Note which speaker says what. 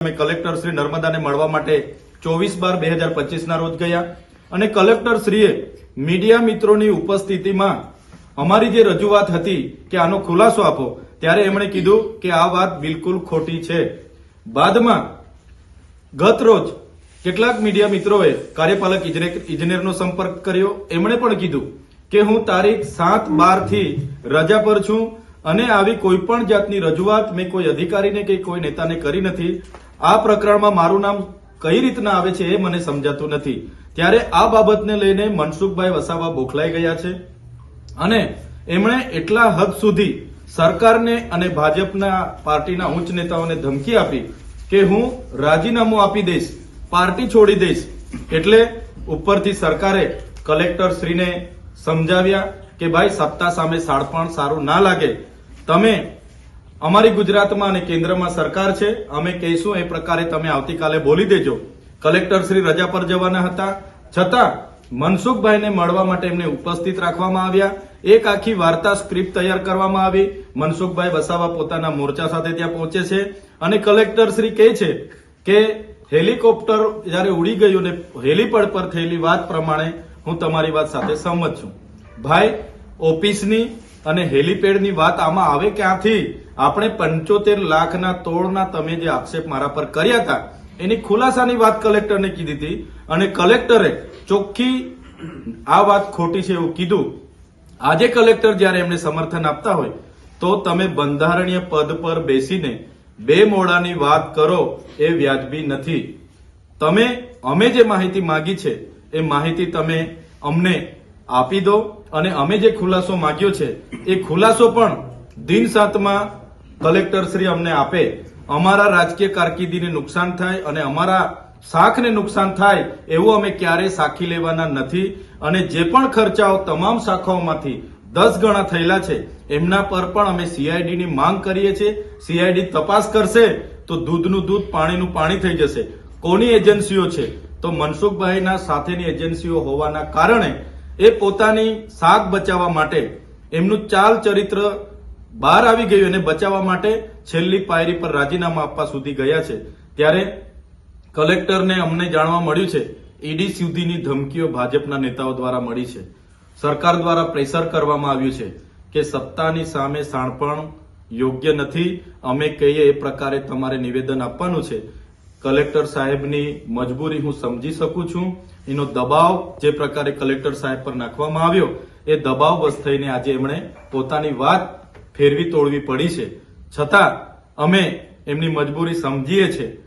Speaker 1: અમે કલેક્ટર શ્રી નર્મદાને મળવા માટે ચોવીસ બાર બે હજાર પચીસના રોજ ગયા અને કલેક્ટર શ્રીએ મીડિયા મિત્રોની ઉપસ્થિતિમાં અમારી જે રજૂઆત હતી કે આનો ખુલાસો આપો, ત્યારે એમણે કીધું કે આ વાત બિલકુલ ખોટી છે. બાદમાં ગત રોજ કેટલાક મીડિયા મિત્રોએ કાર્યપાલક ઇજને- ઇજનેરનો સંપર્ક કર્યો. એમણે પણ કીધું કે હું તારીખ સાત બારથી રજા પર છું અને આવી કોઈ પણ જાતની રજૂઆત મેં કોઈ અધિકારીને કે કોઈ નેતાને કરી નથી. આ પ્રકરણમાં મારું નામ કઈ રીતના આવે છે એ મને સમજાતું નથી. ત્યારે આ બાબતને લઈને મનસુખભાઈ વસાવા બોખલાઈ ગયા છે અને એમણે એટલા હદ સુધી સરકારને અને ભાજપના પાર્ટીના ઉચ્ચ નેતાઓને ધમકી આપી કે હું રાજીનામું આપી દઈશ, પાર્ટી છોડી દઈશ. એટલે ઉપરથી સરકારે કલેક્ટર શ્રીને સમજાવ્યા કે ભાઈ સત્તા સામે સાડપણ સારું ના લાગે. તમે અમારી ગુજરાતમાં અને કેન્દ્રમાં સરકાર છે. અમે કહીશું એ પ્રકારે તમે આવતીકાલે બોલી દેજો. કલેક્ટર શ્રી રજા પર જવાના હતા. છતાં મનસુખભાઈને મળવા માટે એમને ઉપસ્થિત રાખવામાં આવ્યા. એક આખી વાર્તા સ્ક્રિપ્ટ તૈયાર કરવામાં આવી. મનસુખભાઈ વસાવા પોતાના મોરચા સાથે ત્યાં પહોંચે છે. અને કલેક્ટર શ્રી કહે છે કે હેલિકોપ્ટર જ્યારે ઉડી ગયું ને હેલીપેડ પર થયેલી વાત પ્રમાણે હું તમારી વાત સાથે સંમત છું. ભાઈ, ઓફિસની અને હેલીપેડની વાત આમાં આવે ક્યાંથી? આપણે પંચોતેર લાખના તોડના તમે જે આક્ષેપ મારા પર કર્યા હતા, એની ખુલાસાની વાત કલેક્ટરને કીધી હતી. અને કલેક્ટરે ચોખ્ખી આ વાત ખોટી છે એવું કીધું. આજે કલેક્ટર જ્યારે એમને સમર્થન આપતા હોય, તો તમે બંધારણીય પદ પર બેસીને બે મોડાની વાત કરો એ વ્યાજબી નથી. તમે, અમે જે માહિતી માગી છે, એ માહિતી તમે અમને આપી દો અને અમે જે ખુલાસો માંગ્યો છે, એ ખુલાસો પણ દિન સાતમાં કલેક્ટર શ્રી અમને આપે. અમારા રાજકીય કારકિર્દીને નુકસાન થાય અને અમારા શાખને નુકસાન થાય એવું અમે ક્યારેય સાખી લેવાના નથી અને જે પણ ખર્ચાઓ તમામ શાખાઓમાંથી દસ ગણા થયેલા છે, એમના પર પણ અમે સીઆઈડીની માંગ કરીએ છીએ. સીઆઈડી તપાસ કરશે તો દૂધનું દૂધ પાણીનું પાણી થઈ જશે. કોની એજન્સીઓ છે? તો મનસુખભાઈના સાથેની એજન્સીઓ હોવાના કારણે એ પોતાની શાક બચાવવા માટે એમનું ચાલ ચરિત્ર બહાર આવી ગયું અને બચાવવા માટે છેલ્લી પાયરી પર રાજીનામા આપવા સુધી ગયા છે. ત્યારે કલેક્ટરને અમને જાણવા મળ્યું છે, ઈડી સુધીની ધમકીઓ ભાજપના નેતાઓ દ્વારા મળી છે. સરકાર દ્વારા પ્રેશર કરવામાં આવ્યું છે કે સત્તાની સામે શાણપણ યોગ્ય નથી. અમે કહીએ એ પ્રકારે તમારે નિવેદન આપવાનું છે. કલેક્ટર સાહેબની મજબૂરી હું સમજી શકું છું. એનો દબાવ જે પ્રકારે કલેક્ટર સાહેબ પર નાખવામાં આવ્યો, એ દબાવ બસ થઈને આજે એમણે પોતાની વાત ફેરવી તોડવી પડી છે. છતાં, અમે એમની મજબૂરી સમજીએ છીએ.